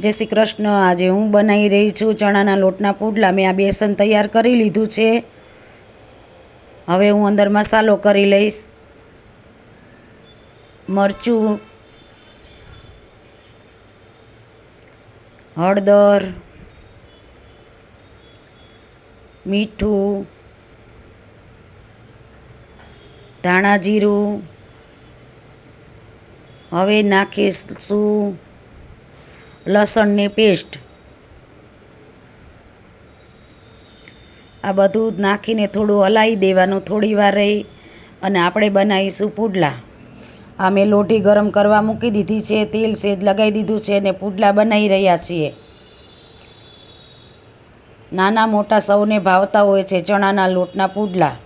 જય શ્રી કૃષ્ણ. આજે હું બનાવી રહી છું ચણાના લોટના પુડલા. મેં આ બેસન તૈયાર કરી લીધું છે. હવે હું અંદર મસાલો કરી લઈશ. મરચું, હળદર, મીઠું, ધાણા જીરું. હવે નાખીશું લસણની પેસ્ટ. આ બધું નાખીને થોડું હલાવી દેવાનું થોડી વાર રહી અને આપણે બનાવીશું પુડલા. આ મેં લોટી ગરમ કરવા મૂકી દીધી છે, તેલ સેજ લગાવી દીધું છે અને પુડલા બનાવી રહ્યા છીએ. નાના મોટા સૌને ભાવતા હોય છે ચણાના લોટના પુડલા.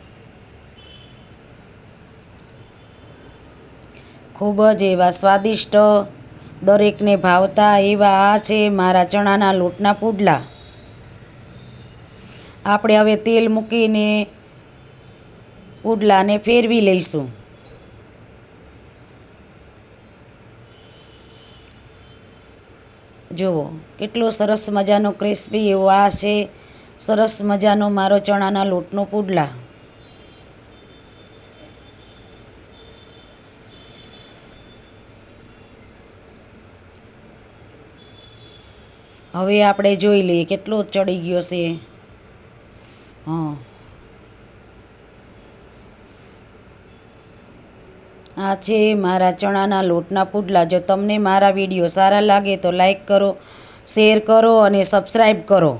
ખૂબ જ એવા સ્વાદિષ્ટ દરેકને ભાવતા એવા આ છે મારા ચણાના લોટના પુડલા. આપણે હવે તેલ મૂકીને પુડલાને ફેરવી લઈશું. જુઓ, કેટલો સરસ મજાનો ક્રિસ્પી એવો આ છે. સરસ મજાનો મારો ચણાના લોટનો પુડલા. હવે આપણે જોઈ લઈએ કેટલો ચડી ગયો છે. હા. આ છે મારા ચણાના લોટના પુડલા. જો તમને મારા વીડિયો સારા લાગે તો લાઈક કરો, શેર કરો અને સબસ્ક્રાઈબ કરો.